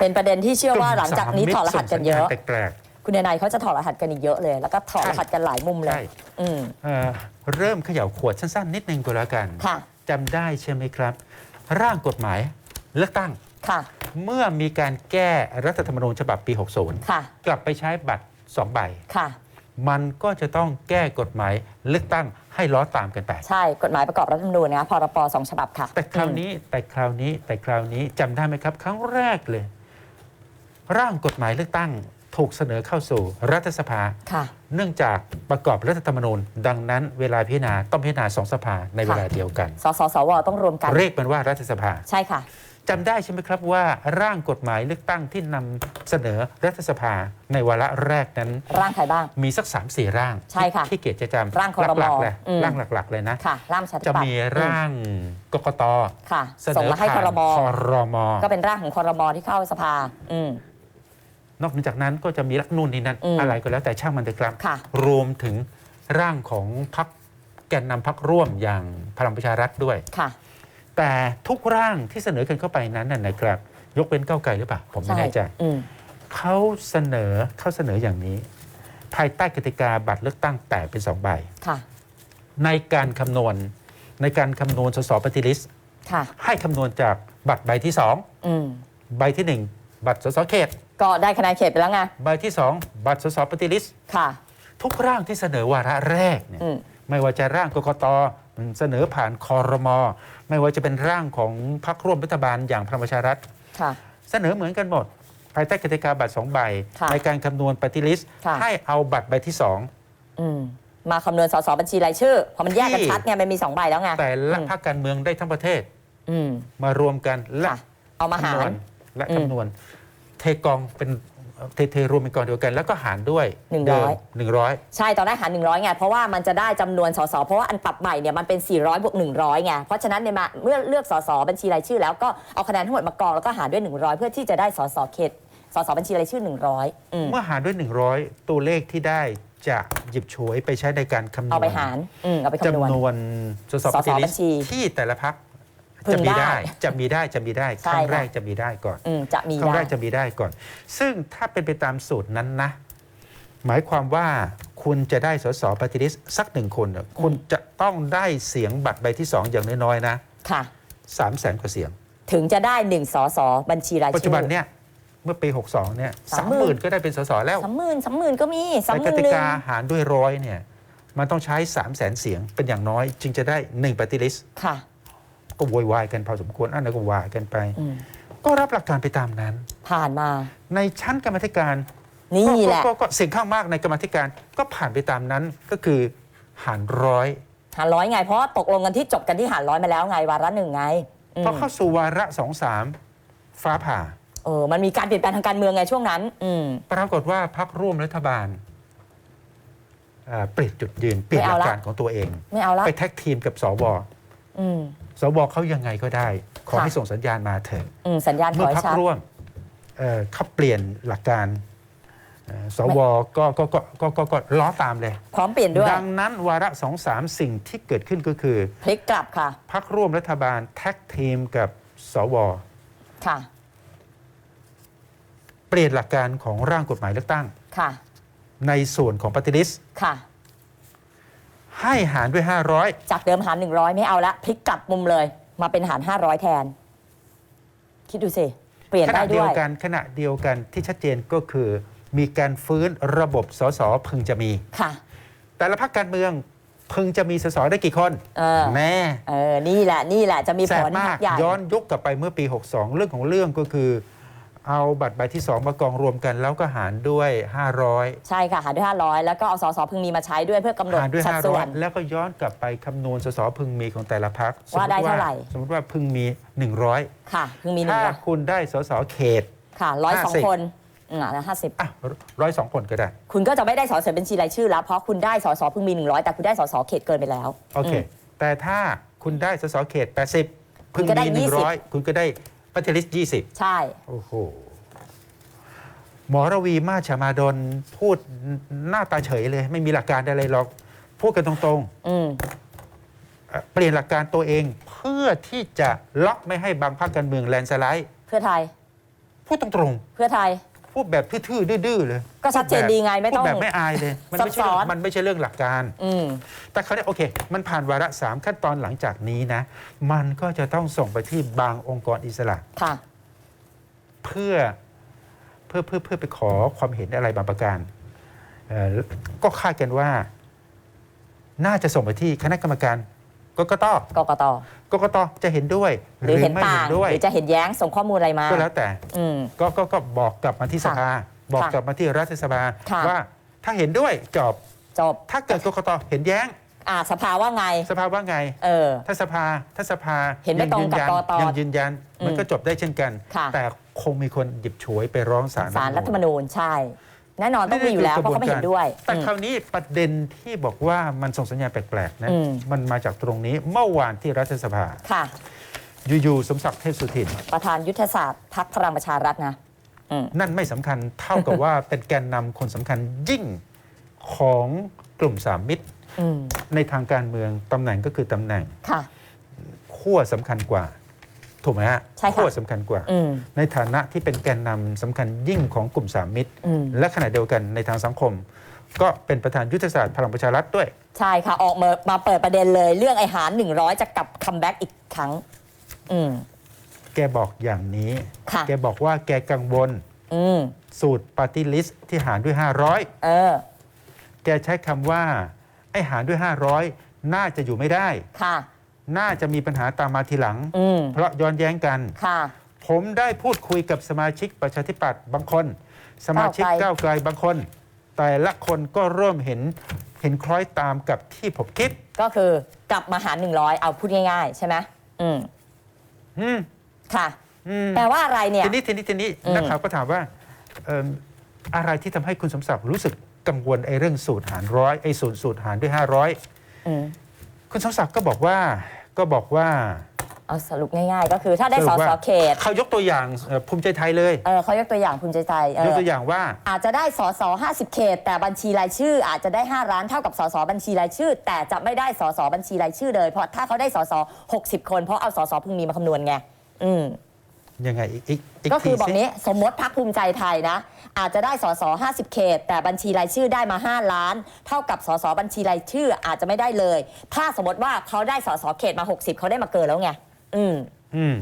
เป็นประเด็นที่เชื่อว่าหลังจากนี้ถอดรหัสกันเยอะ แปลกคุณนายเขาจะถอดรหัสกันอีกเยอะเลย แล้วก็ถอดรหัสกันหลายมุมๆเลใช่ย อืมเอ่อเริ่มเขย่าขวดสั้นๆ นิดนึงก็แล้วกันค่ะ จำได้ใช่ไหมครับ ร่างกฎหมายเลือกตั้ง ค่ะ เมื่อมีการแก้รัฐธรรมนูญฉบับปี60ค่ะกลับไปใช้บัตร 2 ใบ ค่ะ มันก็จะต้องแก้กฎหมายเลือกตั้งให้ล้อตามกันไป ใช่ กฎหมายประกอบรัฐธรรมนูญนะคะพรปสองฉบับค่ะแต่คราวนี้แต่คราวนี้แต่คราวนี้จำได้ไหมครับ ครั้งแรกเลย ร่างกฎหมายเลือกตั้งถูกเสนอเข้าสู่รัฐสภา ค่ะ เนื่องจากประกอบรัฐธรรมนูญ ดังนั้นเวลาพิจารณาต้องพิจารณาสองสภาในเวลาเดียวกัน สสสวต้องรวมกัน เรียกมันว่ารัฐสภาใช่ค่ะ จำได้ใช่ไหมครับว่าร่างกฎหมายเลือกตั้งที่นำเสนอรัฐสภาในวาระแรกนั้น ร่างใครบ้าง มีสักสามสี่ร่างใช่ค่ะที่เกียรติจะจำร่างครมหลักๆเลยอืม ร่างหลักๆเลยนะ ค่ะ ร่างประชาธิจะปัตย์มีร่างกกตค่ะ เสนส่งอมาให้ผ่านครมคอรม ก็เป็นร่างของครมที่เข้าสภา อืม นอกจากนั้นก็จะมีรัฐนูนนี่นั่นอืมอะไรก็แล้วแต่ช่างมันเถอะครับ ค่ะ รวมถึงร่างของพรรคแกนนำพรรคร่วมอย่างพลังประชารัฐด้วย ค่ะ แต่ทุกร่างที่เสนอกันเข้าไปนั้นน่ะนะครับ ยกเป็นก้าวไกลหรือเปล่าผมไม่ใช่แน่ใจ อืมเขาเสนอเขาเสนออย่างนี้ ภายใต้กติกาบัตรเลือกตั้งแตกเป็นสองใบ ค่ะ ในการคำนวณในการคำนวณสสปฏิลิสค่ะ ให้คำนวณจากบัตรใบที่สองอืม ใบที่หนึ่ง บัตรสสเขต ก็ได้คะแนนเขตไปแล้วไง ใบที่สองบัตรสสปฏิลิสค่ะ ทุกร่างที่เสนอวาระแรกเนี่ยอืม ไม่ว่าจะร่างกกตเสนอผ่านคอรมอไม่ว่าจะเป็นร่างของพรรคร่วมรัฐบาลอย่างพลังประชารัฐ ค่ะ เสนอเหมือนกันหมด ภายใต้กติกาบัตรสองใบ ค่ะในการคำนวณปฏิลิสค่ะ ให้เอาบัตรใบที่สองอืมมาคำนวณสสบัญชีรายชื่อพอมันแยกกันที่ ชัดไงมันมีสองใบแล้วไงแต่ละอืมพรรคการเมืองได้ทั้งประเทศอืมมารวมกันและ ค่ะเอามาหาคำนวรณ และอืมคำนวณเทกองเป็นเทเทรวมเป็นกองเดียวกัน แล้วก็หารด้วยหนึ่งร้อยหนึ่งร้อยใช่ตอนแรกหาร100ไง เพราะว่ามันจะได้จำนวนสสเพราะว่าอันปรับใหม่เนี่ยมันเป็น 400บวก100ไง เพราะฉะนั้นเนี่ยมาเมื่อเลือกสสบัญชีรายชื่อ แล้วก็เอาคะแนนทั้งหมดมากองแล้วก็หารด้วย 100 เพื่อที่จะได้สสเขตสสบัญชีรายชื่อ 100อืมเมื่อหารด้วย 100 ตัวเลขที่ได้จะหยิบฉวยไปใช้ในการคำนวณเอาไปหารอืมเอาไปคำนวณจำนวนสสสปสฏิลิบัสญชีที่แต่ละพักพึ จะงมีได้ได้จะมีได้จะมีได้ใช่ครั้งค่ะแรกจะมีได้ก่อนอืมจะมีครั้งแรได้กจะมีได้ก่อน ซึ่งถ้าเป็นไปตามสูตรนั้นนะ หมายความว่าคุณจะได้สสปฏิริษสักหนึ่งคนน่ะคุณจะต้องได้เสียงบัตรใบที่สองอย่างน้อยๆนะค่ะสามแสนกว่าเสียง ถึงจะได้1สสบัญชีรายชื่อปัจจุบันเนี่ยเมื่อปี 62 เนี่ยสาสามมหหมื่มื่นนก็ได้เป็นสสแล้วสามหมื่นสามหมื่นก็มีสามแต่หกมื่นติหนึ่งกาหารด้วยร้อยเนี่ย มันต้องใช้ 3 0 0แสนเสียงเป็นอย่างน้อย จึงจะได้ 1ปฏิริษค่ะ ก็โวยวายกันพอสมควรอันนั้นก็ว่ากันไปอืมก็รับหลักการไปตามนั้น ผ่านมา ในชั้นกรรมาธิการนี่ก็แหละก็ก็ก็เสียงข้างมากในกรรมาธิการก็ผ่านไปตามนั้นก็คือหารร้อยหารร้อยไง เพราะว่าตกลงกันที่จบกันที่หารร้อยมาแล้วไงวาระหนึ่งไงอืมพอเข้าสู่วาระสองสามฟ้าผ่าเออมันมีการเปลี่ยนแปลงทางการเมืองไงช่วงนั้น อืมปรากฏว่าพักร่วมรัฐบาลเอ่อเปลี่ยนจุดยืนเปลี่ยนไม่หเอาลักละการของตัวเอง ไม่เอาละไปแท็กทีมกับสวอืม สวเขายังไงก็ได้ ขอค่ะให้ส่งสัญญาณมาเถอะอืมสัญญาณขเมื่ออให้พักชัด ร่วมเอ่อเขาเปลี่ยนหลักการเอ่อสวก็ก็ก็ก็ก็ก็ล้อตามเลย พร้อมเปลี่ยนด้วยดังนั้นวาระสองสามสิ่งที่เกิดขึ้นก็คือพลิกกลับค่ะพักร่วมรัฐบาลแท็กทีมกับสว ค่ะเปลี่ยนหลักการของร่างกฎหมายเลือกตั้ง ค่ะในส่วนของปฏิริษค่ะ ให้หารด้วยจากเดิมหาร 100 ไม่เอาละพลิกกลับมุมเลย มาเป็นหาร 500 แทน คิดดูสิ เปลี่ยน500ขได้ณะเดีด้ยววย กันขณะเดียวกันที่ชัดเจนก็คือ มีการฟื้นระบบสสพึงจะมี ค่ะ แต่ละพรรคการเมืองพึงจะมีสสได้กี่คนเออแน่เออ นี่แหละ นี่แหละจะมีแสผบลมาก ใหญ่ย้อนยุคกลับไปเมื่อปี 62 เรื่องของเรื่องก็คือ เอาบัตรใบที่ 2 มากองรวมกัน แล้วก็หารด้วย 500 ใช่ค่ะ หารด้วย 500 แล้วก็เอาสสพึงมีมาใช้ด้วยเพื่อกำหนดหารด้วย สัดส่วน 500 แล้วก็ย้อนกลับไปคำนวณสสพึงมีของแต่ละพรรคว่าได้เท่าไหร่ สมมติว่าพึงมี 100 ค่ะ พึงมีหนึ่ถ้างร้อยคุณได้สสเขต ค่ะร้อยสอง50คนอืมอะห้าสิบอะร้อยสองคนก็ได้ คุณก็จะไม่ได้สสบัญชีรายชื่อแล้ว เพราะคุณได้สสพึงมี 100 แต่คุณได้สสเขตเกินไปแล้วโอเคมแต่ถ้าคุณได้สสเขต 80คุณก็ได้มี20 100 คุณก็ได้ ปฏิริษ20ใช่ โอ้โห หมอระวีมาชมาดลพูดหน้าตาเฉยเลย ไม่มีหลักการอะไรหรอก พูดกันตรงอืม ๆเอ่อเปลี่ยนหลักการตัวเองเพื่อที่จะล็อกไม่ให้บางพรรคการเมืองแลนด์สไลด์ เพื่อไทย พูดตรงเพื่อไทยๆ พูดแบบทื่อๆดื้อๆเลยก็ชัดเจนดีไงไม่ต้องพูดแบบไม่อายเลย มันไม่ใช่ซับซ้อนมันไม่ใช่เรื่องหลักการอืมแต่เขาเนี่ยโอเค มันผ่านวาระสามขั้นตอนหลังจากนี้นะ มันก็จะต้องส่งไปที่บางองค์กรอิสระค่ะเพื่อเพื่อเพื่อเพื่อไปขอความเห็นอะไรบางประการเอ่อก็คาดกันว่า น่าจะส่งไปที่คณะกรรมการ กกตกกตกกตจะเห็นด้วยหรือเห็นไม่ต่าเห็งนด้วยหรือจะเห็นแย้งส่งข้อมูลอะไรมา ก็แล้วแต่อืมก็ก็ก็บอกกลับมาที่สภาบอกค่ะกลับมาที่รัฐสภาค่ะว่าถ้าเห็นด้วยจบจบ ถ้าเกิดกกตเห็นแย้งอ่าสภาว่าไง สภาว่าไง เออ ถ้าสภาถ้าสภาเห็นไม่ตรงกับยักตยังยืนยันอืมมันก็จบได้เช่นกันค่ะแต่คงมีคนหยิบฉวยไปร้องศาลสารรัฐธรรมนูญใช่ แน่นอนต้องมีอยู่แล้วเพราะเขาไม่เห็นด้วย แต่อืมคราวนี้ประเด็นที่บอกว่ามันส่งสัญญาณแปลกๆนะอืมมันมาจากตรงนี้เมื่อวานที่รัฐสภาค่ะอยู่ๆสมศักดิ์เทพสุทิน ประธานยุทธศาสตร์พักพลังประชารัฐนะอืมนั่นไม่สำคัญเท่ากับว่าเป็นแกนนำคนสำคัญยิ่งของกลุ่มสามมิตรอืมในทางการเมืองตำแหน่งก็คือตำแหน่งค่ะขั้วสำคัญกว่า ถูกไหมฮะใช่ค่ะขั้วสำคัญกว่า อืม ในฐานะที่เป็นแกนนำสำคัญยิ่งของกลุ่มสามมิตร อืม และขณะเดียวกันในทางสังคม ก็เป็นประธานยุทธศาสตร์พลังประชารัฐด้วย ใช่ค่ะ ออกมามาเปิดประเด็นเลย เรื่องไอหารหนึ่งร้อยจะกลับคัมแบ็กอีกครั้ง อืม แกบอกอย่างนี้ ค่ะ แกบอกว่าแกกังวลอืม สูตรปาร์ตี้ลิสต์ที่หารด้วย เออ 500 แกใช้คำว่า ไอ้หารด้วย 500 น่าจะอยู่ไม่ได้ ค่ะ น่าจะมีปัญหาตามมาทีหลัง อืมเพราะย้อนแย้งกัน ค่ะ ผมได้พูดคุยกับสมาชิกประชาธิปัตย์บางคน สมาชิกก้าวไกลก้าวไกลบางคน แต่ละคนก็เริ่มเห็นเห็นคล้อยตามกับที่ผมคิดก็คือกลับมาหารหนึ่งร้อยเอาพูดง่าย ๆ ใช่ไหมอืมอืมค่ะ อืม แปลว่าอะไรเนี่ย ทีนี้ทีนี้ทีนี้อืม นักข่าวก็ถามว่าเอิ่มอะไรที่ทำให้คุณสมศักดิ์รู้สึกกังวลไอ้เรื่องสูตรหารร้อยไอ้สูตรสูตรหารด้วย 500 อืมคุณสมศักดิ์ก็บอกว่า ก็บอกว่าเอาสรุปง่ายๆ ก็คือถ้าได้สสรุปสว่าเขตเขายกตัวอย่างเอ่อภูมิใจไทยเลย เออเขายกตัวอย่างภูมิใจไทยเอยกอตัวอย่างว่า อาจจะได้สส50เขต แต่บัญชีรายชื่อ อาจจะได้5ล้านเท่ากับสสบัญชีรายชื่อ แต่จะไม่ได้สสบัญชีรายชื่อเลยเพราะถ้าเขาได้สส60คนเพราะเอาสสเพึ่งมีมาคำนวณไงอืม ยังไงอีกอีกอีกก็คือทีบอกสินี้สมมติพรรคภูมิใจไทยนะ อาจจะได้สส50 เขต แต่บัญชีรายชื่อได้มา 5 ล้าน เท่ากับสสบัญชีรายชื่ออาจจะไม่ได้เลย ถ้าสมมติว่าเขาได้สสเขตมา 60 เขาได้มาเกินแล้วไงอืมอืม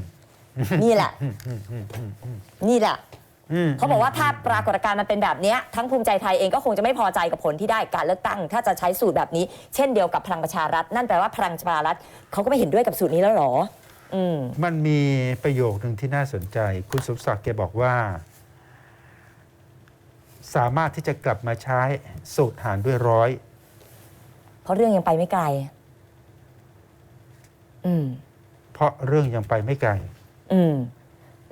นี่แหละอืมอืมอืมอืมอืมนี่แหละอืมเขาบอกว่าถ้าปรากฏการณ์มันเป็นแบบเนี้ยทั้งภูมิใจไทยเองก็คงจะไม่พอใจกับผลที่ได้การเลือกตั้ง ถ้าจะใช้สูตรแบบนี้ เช่นเดียวกับพลังประชารัฐ นั่นแปลว่าพลังประชารัฐเขาก็ไม่เห็นด้วยกับสูตรนี้แล้วเหรอ อืมมันมีประโยคหนึ่งที่น่าสนใจ คุณสมศักดิ์แกบอกว่า สามารถที่จะกลับมาใช้สูตรหารด้วยร้อย เพราะเรื่องยังไปไม่ไกล อืม เพราะเรื่องยังไปไม่ไกลอืม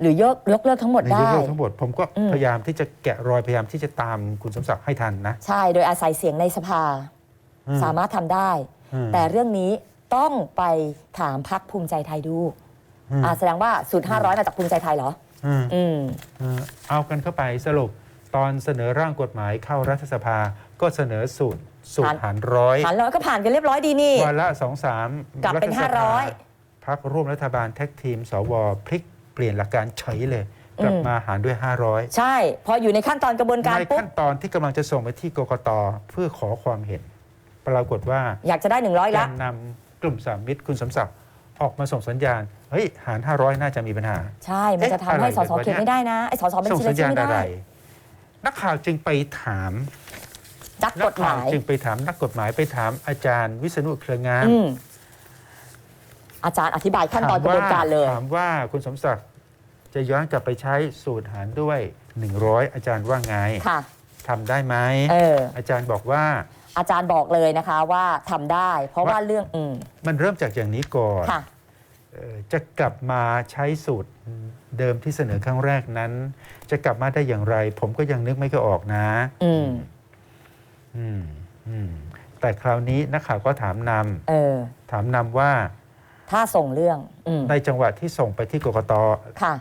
หรือยกยกเลิกทั้งหมดในได้ ยุคโลกทั้งหมดผมก็อืม พยายามที่จะแกะรอยพยายามที่จะตามคุณสมศักดิ์ให้ทันนะใช่โดยอาศัยเสียงในสภา อืมสามารถทำได้ อืมแต่เรื่องนี้ ต้องไปถามพักภูมิใจไทยดูอืมอ่าแสดงว่าสูตร500 มาจากภูมิใจไทยเหรอ อืมอืม เอ่อเอากันเข้าไปสรุปตอนเสนอร่างกฎหมายเข้ารัฐสภาก็เสนอสูตรสูตรหารหารร้อยหารร้อยก็ผ่านกันเรียบร้อยดีนี่วาระสองสามกลับเป็นฐสภ500พักร่วมรัฐบาลแท็กทีม สวพลิกเปลี่ยนหลักการเฉยเลย กลับอืม มาหารด้วย 500 ใช่ พออยู่ในขั้นตอนกระบวนการในปุ๊บขั้นตอนที่กำลังจะส่งไปที่กกตเพื่อขอความเห็น ปรากฏว่าอยากจะได้ 100กาละรนำ กลุ่มสามมิตรคุณสมศักดิ์ออกมาส่งสัญญาณ เฮ้ย หาร 500 น่าจะมีปัญหา ใช่ มันจะทำให้เอ๊ะสอะไรสวะเขตเนี่ยไม่ได้นะไอ้สสบัญส่งชีสัราญยชื่ญาอณไม่อะไรได้ นักข่าวจึงไปถามจักนักฎหข่าวมายจึงไปถามนักกฎหมายไปถามอาจารย์วิษณุเครืองามอืมอาจารย์อธิบายขั้นตอนกระบวนการเลย ถามว่าคุณสมศักดิ์จะย้อนกลับไปใช้สูตรหารด้วย 100 อาจารย์ว่าไงค่ะทำได้ไหมเอออาจารย์บอกว่า อาจารย์บอกเลยนะคะว่าทำได้ เพราะว่าว่า เรื่องอืมมันเริ่มจากอย่างนี้ก่อนค่ะ เอ่อจะกลับมาใช้สูตรเดิมที่เสนอครั้งแรกนั้น จะกลับมาได้อย่างไร ผมก็ยังนึกไม่ก็ออกนะ อืมอืมอืมแต่คราวนี้นักข่าวก็ถามนเออำถามนำว่าถ้าส่งเรื่องอืมในจังหวะที่ส่งไปที่กกต ค่ะ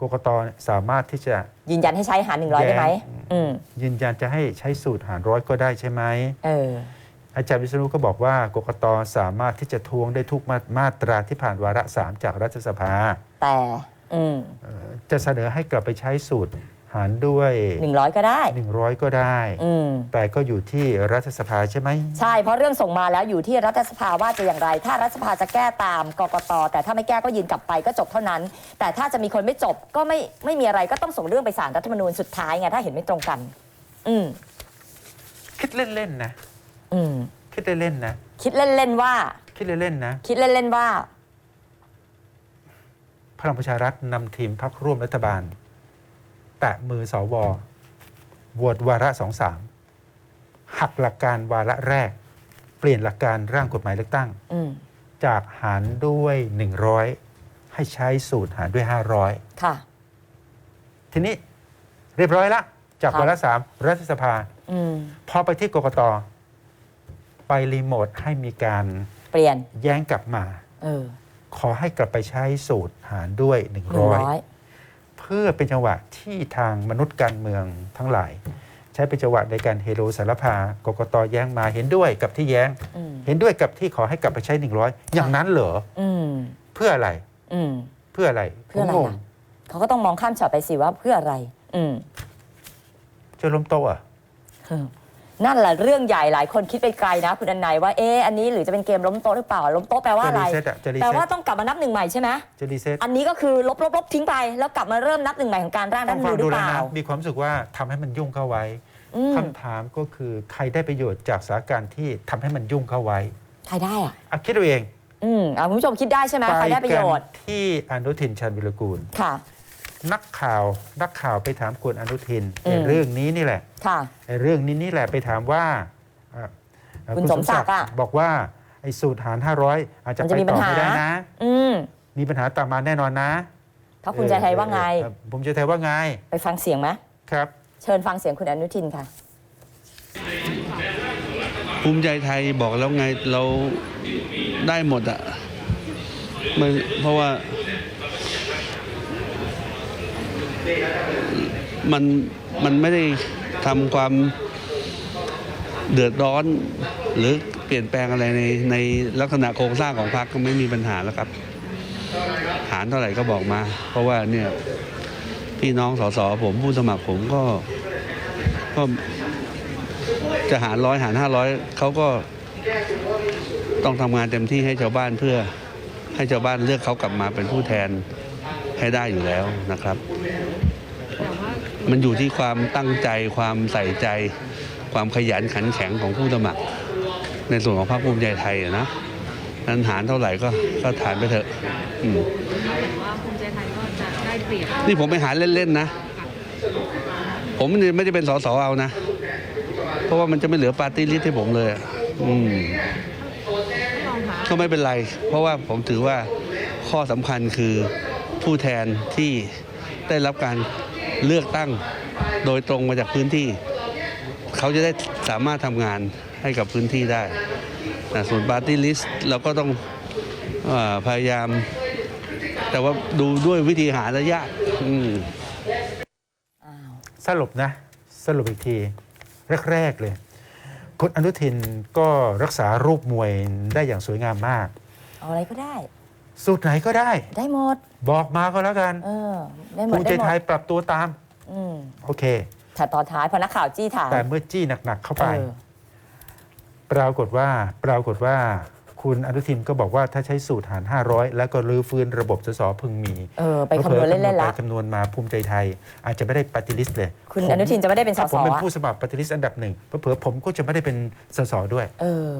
กกตสามารถที่จะยืนยันให้ใช้หารหนึ่งร้อยได้ไหมแย้งอืมยืนยันจะให้ใช้สูตรหารร้อยก็ได้ใช่ไหมเอออาจารย์วิษณุก็บอกว่ากกตสามารถที่จะทวงได้ทุกมามาตราที่ผ่านวาระสามจากรัฐสภา แต่อืมเอ่อจะเสนอให้กลับไปใช้สูตร หารด้วยหนึ่งร้อยก็ได้ 100 ก็ได้ อืม แต่ก็อยู่ที่รัฐสภาใช่ไหม ใช่ เพราะเรื่องส่งมาแล้วอยู่ที่รัฐสภาว่าจะอย่างไร ถ้ารัฐสภาจะแก้ตามกกต แต่ถ้าไม่แก้ก็ยืนกลับไปก็จบเท่านั้น แต่ถ้าจะมีคนไม่จบก็ไม่ไม่มีอะไรก็ต้องส่งเรื่องไปศาลรัฐธรรมนูญสุดท้ายไงถ้าเห็นไม่ตรงกัน อืม คิดเล่น ๆ นะ อืม คิดเล่น ๆ นะ คิดเล่นๆว่า คิดเล่น ๆ นะ คิดเล่นๆว่า พลังประชารัฐนำทีมพักร่วมรัฐบาล แตะมือสวโหวตวาระสองสามหักหลักการวาระแรก เปลี่ยนหลักการร่างกฎหมายเลือกตั้ง อืมจากหารด้วย 100 ให้ใช้สูตรหารด้วย500ค่ะทีนี้เรียบร้อยละ จากครับวาระสามรัฐสภา อืม พอไปที่กกตไปรีโมทให้มีการเปลี่ยน แย้งกลับมา เออขอให้กลับไปใช้สูตรหารด้วย หนึ่งร้อย100เพื่อเป็นจังหวะที่ทางมนุษย์การเมืองทั้งหลาย ใช้เป็นจังหวะในการเฮโลสารพากกตแย้งมาเห็นด้วยกับที่แย้ง อืมเห็นด้วยกับที่ขอให้กลับไปใช้ 100 อย่างนั้นเหรออืมเพื่ออะไรอืม เพื่ออะไรเพื่ออะไรผมงงล่ะเขาก็ต้องมองข้ามช็อตไปสิว่าเพื่ออะไร อืมจะล้มโต๊ะอะเออ นั่นแหละเรื่องใหญ่หลายคนคิดไปไกลนะ คุณอันไหนว่าเอ๊ะอันนี้หรือจะเป็นเกมล้มโต๊ะหรือเปล่าล้มโต๊ะแปลว่าจะอะไรรีเซ็ตอะจะรีแปลเซ็ว่าตต้องกลับมานับหนึ่งใหม่ใช่ไหมจะรีเซ็ตอันนี้ก็คือลบลบลบทิ้งไป แล้วกลับมาเริ่มนับหนึ่งใหม่ของการร่างรัต้ฐอธรงรมฟันูงญหรืดูอเปแล้วล่า นะมีความรู้สึกว่าทำให้มันยุ่งเข้าไว้อืม คำถามก็คือใครได้ประโยชน์จากสถานการณ์ที่ทำให้มันยุ่งเข้าไว้ใครได้อะอะคิดเอาเองอืมอะคุณผู้ชมคิดได้ใช่ไหมใครได้ประโยชน์ กันที่อนุทินชาญวิรกูล ค่ะ นักข่าวนักข่าวไปถามคุณอนุทินอืมในเรื่องนี้นี่แหละค่ะ ไอ้เรื่องนี้นี่แหละไปถามว่าเอ่อเอ่อคุณสมศักดิ์อะ บอกว่าไอ้สูตรหาร 500 อาจจะมันไปจะมีปัต่ญอหา ไม่ได้นะ อืมมีปัญหาตามมาแน่นอนนะเขาคุณใจไทยว่าไง เอ่อภูมิใจไทยว่าไงไปฟังเสียงไหมครับ เชิญฟังเสียงคุณอนุทินค่ะ ภูมิใจไทยบอกแล้วไงเราได้หมดอะมันเพราะว่า มันมันไม่ได้ทำความเดือดร้อน หรือเปลี่ยนแปลงอะไรในในลักษณะโครงสร้างของพรรคก็ไม่มีปัญหาแล้วครับหารเท่าไหร่ก็บอกมา เพราะว่าเนี่ยพี่น้องสสผมผู้สมัครผมก็ก็จะหารร้อยหารห้าร้อยเขาก็ต้องทำงานเต็มที่ให้ชาวบ้านเพื่อให้ชาวบ้านเลือกเขากลับมาเป็นผู้แทนให้ได้อยู่แล้วนะครับ มันอยู่ที่ความตั้งใจความใส่ใจ ความขยันขันแข็งของผู้สมัคร ในส่วนของพรรคภูมิใจไทยอะนะนั้นหารเท่าไหร่ก็ก็ฐานไปเถอะอืมว่าภูมิใจไทยก็จะได้เปรียบนี่ผมไปหาเล่นๆนะ ผมไม่ได้เป็นสสเอานะ เพราะว่ามันจะไม่เหลือปาร์ตี้ลิสต์ให้ผมเลยอะอืมรองคะก็ไม่เป็นไร เพราะว่าผมถือว่าข้อสำคัญคือผู้แทนที่ได้รับการ เลือกตั้งโดยตรงมาจากพื้นที่ เขาจะได้สามารถทำงานให้กับพื้นที่ได้นะส่วนปาร์ตี้ลิสต์เราก็ต้องเออพยายาม แต่ว่าดูด้วยวิธีหาระยะอืมอ้าวสรุปนะ สรุปอีกที แรก ๆ เลย คุณอนุทินก็รักษารูปมวยได้อย่างสวยงามมาก เอาอะไรก็ได้ สูตรไหนก็ได้ ได้หมด บอกมาก็แล้วกันเออ ได้หมภูดมิได้ใจหมไทยดปรับตัวตาม อืมโอเคแต่ตอนท้ายพอนักข่าวจี้ถามแต่เมื่อจี้หนัก ๆ เข้าเอไปอปรากฏว่าปรากฏว่าคุณอนุทินก็บอกว่าถ้าใช้สูตรหาร 500 แล้วก็รื้อฟื้นระบบสสพึงมีเออ ไปคำนวณเล่นๆไปละคำนวณมาภูมิใจไทย อาจจะไม่ได้ปฏิริษเลยคุณผมอนุทินจะไม่ได้เป็นสถ้าสผมเป็นอะผู้สมัครปฏิริษอันดับหนึ่งเผลอๆผมก็จะไม่ได้เป็นสสด้วย เออ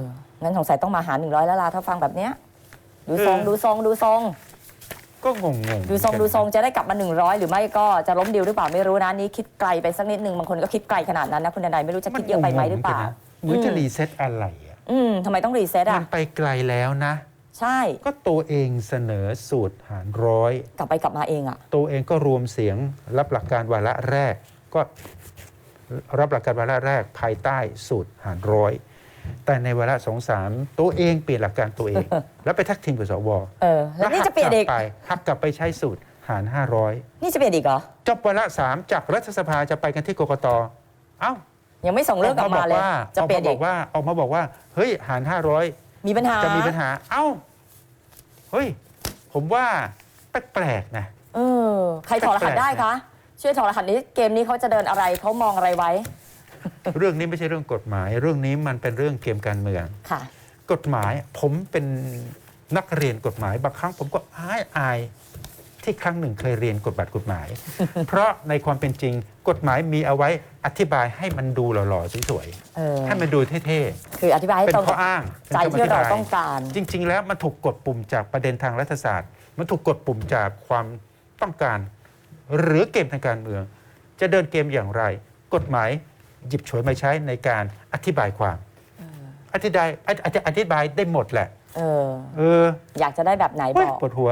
งั้นสงสัยต้องมาหาหนึ่งร้อยแล้วล่ะถ้าฟังแบบเนี้ย ดูทรงเออดูทรงดูทรงก็งงๆดูทรงเหมือนกันดูทรงจะได้กลับมา 100 หรือไม่ก็จะล้มดิวหรือเปล่าไม่รู้นะนี่คิดไกลไปสักนิดนึงบางคนก็คิดไกลขนาดนั้นนะคุณดนายไม่รู้จะคิดเยอะไปไหมหรือเปล่าเหมือนจะอืมรีเซ็ตอะไรอะอืมทำไมต้องรีเซ็ตมัอะนไปไกลแล้วนะ ใช่ ก็ตัวเองเสนอสูตรหารร้อยกลับไปกลับมาเองอะ ตัวเองก็รวมเสียงรับหลักการวาระแรก ก็รับหลักการวาระแรกภายใต้สูตรหารร้อย แต่ในวาระสองสามตัวเองเปลี่ยนหลักการตัวเอง แล้วไปทักทีมกับสวเออ แล้วนี่จะเปลี่ยนอีกหักกลับไปหักกลับไปใช้สูตรหาร นี่จะเปลี่ยนอีกเหรอ 500จบวาระสามจากรัฐสภาจะไปกันที่กกตเอ้ายังไม่ส่งเรื่องกลับมาเลย จะออกเปลี่ยมานบอีอกกว่าออกมาบอกว่าเฮ้ยหาร 500 มีปัญหา จะมีปัญหา เอ้า เฮ้ย ผมว่าแปลกๆนะ เอเออใครถอดรหัสได้คะ ช่วยถอดรหัสนี้ เกมนี้เขาจะเดินอะไร เขามองอะไรไว้ เรื่องนี้ไม่ใช่เรื่องกฎหมาย เรื่องนี้มันเป็นเรื่องเกมการเมือง ค่ะ กฎหมายผมเป็นนักเรียนกฎหมายบางครั้งผมก็อายอายที่ครั้งหนึ่งเคยเรียนกฎบัตรกฎหมาย เพราะในความเป็นจริงกฎหมายมีเอาไว้อธิบายให้มันดูหล่อๆสวยเออ ๆให้มันดูเท่คืออธิบายๆให้เป็นตรงข้อกับอ้างป็นใจคำที่เราธิบยต้องการ จริง ๆ แล้วมันถูกกดปุ่มจากประเด็นทางรัฐศาสตร์ มันถูกกดปุ่มจากความต้องการ หรือเกมทางการเมือง จะเดินเกมอย่างไร กฎหมาย หยิบฉวยมาใช้ในการอธิบายความอธิบายอธิอธิบายได้หมดแหละ เออ เออ อยากจะได้แบบไหนบเฮ้ยอก ปวดหัว